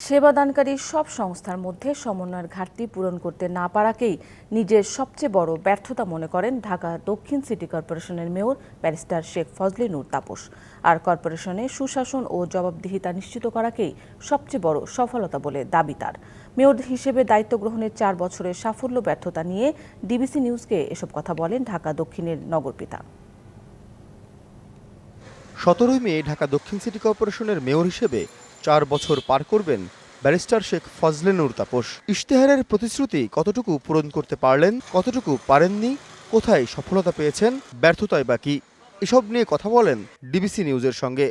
সেবাদানকারী সব সংস্থার মধ্যে সমন্বয়ের ঘাটতি পূরণ করতে না পারাকেই নিজের সবচেয়ে বড় ব্যর্থতা মনে করেন ঢাকা দক্ষিণ সিটি কর্পোরেশনের মেয়র ব্যারিস্টার শেখ ফজলে নূর তাপস। আর কর্পোরেশনে সুশাসন ও জবাবদিহিতা নিশ্চিত করাকেই সবচেয়ে বড় সফলতা বলে দাবি তার। মেয়র হিসেবে দায়িত্ব গ্রহণের চার বছরের সাফল্য ব্যর্থতা নিয়ে ডিবিসি নিউজকে এসব কথা বলেন ঢাকা দক্ষিণের নগরপিতা সতেরোই মে ঢাকা দক্ষিণ সিটি কর্পোরেশনের মেয়র হিসেবে চার বছর পার করবেন। ব্যারিস্টার শেখ ফজলে নূর তাপস। ইশতেহারের প্রতিশ্রুতি কতটুকু পূরণ করতে পারলেন, কতটুকু পারেননি, কোথায় সফলতা পেয়েছেন, ব্যর্থতায় বাকি এসব নিয়ে কথা বলেন ডিবিসি নিউজের সঙ্গে।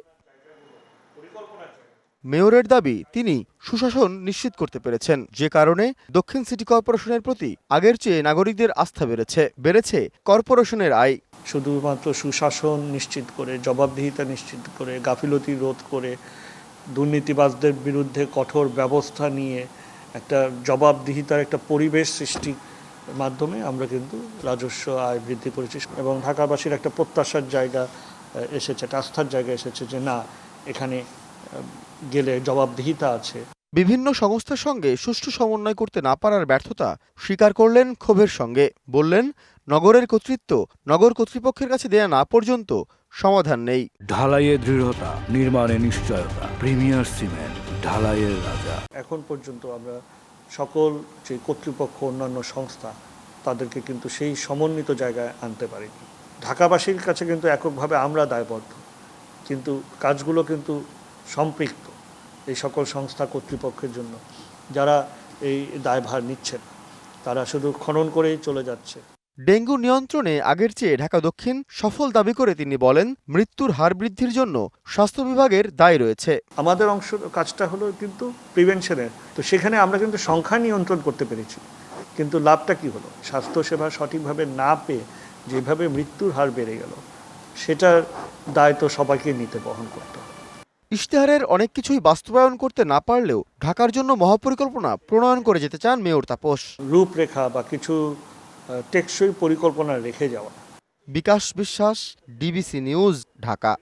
মেয়রের দাবি, তিনি সুশাসন নিশ্চিত করতে পেরেছেন। যে কারণে দক্ষিণ সিটি কর্পোরেশনের প্রতি আগের চেয়ে নাগরিকদের আস্থা বেড়েছে বেড়েছে কর্পোরেশনের আয়। শুধুমাত্র সুশাসন নিশ্চিত করে, জবাবদিহিতা নিশ্চিত করে, গাফিলতি রোধ করে দুর্নীতিবাজদের বিরুদ্ধে কঠোর ব্যবস্থা নিয়ে একটা জবাবদিহিতার একটা পরিবেশ সৃষ্টির মাধ্যমে আমরা কিন্তু রাজস্ব আয় বৃদ্ধি করেছি এবং ঢাকাবাসীর একটা প্রত্যাশার জায়গা এসেছে, একটা আস্থার জায়গা এসেছে যে না, এখানে গেলে জবাবদিহিতা আছে। বিভিন্ন সংস্থার সঙ্গে সুষ্ঠু সমন্বয় করতে না পারার ব্যর্থতা স্বীকার করলেন ক্ষোভের সঙ্গে। বললেন, নগরের কর্তৃত্ব, নগর কর্তৃপক্ষের কাছে দেয়া না পর্যন্ত সমাধান নেই। ঢালাইয়ে দৃঢ়তা নির্মাণে নিশ্চয়তা প্রিমিয়ার সিমেন্ট ঢালাইয়ের রাজা। এখন পর্যন্ত আমরা সকল যে কর্তৃপক্ষ অন্যান্য সংস্থা তাদেরকে কিন্তু সেই সমন্বিত জায়গায় আনতে পারিনি। ঢাকাবাসীর কাছে কিন্তু এককভাবে আমরা দায়বদ্ধ। কিন্তু কাজগুলো কিন্তু সম্পৃক্ত এই সকল সংস্থা কর্তৃপক্ষের জন্য। যারা এই দায়ভার নিচ্ছেন তারা শুধু খনন করেই চলে যাচ্ছে। ডেঙ্গু নিয়ন্ত্রণে আগের চেয়ে ঢাকা দক্ষিণ সফল দাবি করে তিনি বলেন মৃত্যুর হার বৃদ্ধির জন্য স্বাস্থ্য বিভাগের দায় রয়েছে। আমাদের অংশ কাজটা হলো কিন্তু প্রিভেনশনের তো সেখানে আমরা কিন্তু সংখ্যা নিয়ন্ত্রণ করতে পেরেছি। কিন্তু লাভটা কি হলো? স্বাস্থ্যসেবা সঠিকভাবে না পেয়ে যেভাবে মৃত্যুর হার বেড়ে গেল সেটার দায় তো সবাইকে নিতে বহন করতে হবে। ইশতেহারের অনেক কিছুই বাস্তবায়ন করতে না পারলেও ঢাকার জন্য মহাপরিকল্পনা প্রণয়ন করে যেতে চান মেয়র তাপস। রূপরেখা বা কিছু টেকসই পরিকল্পনা রেখে যাওয়া। বিকাশ বিশ্বাস ডিবিসি নিউজ ঢাকা।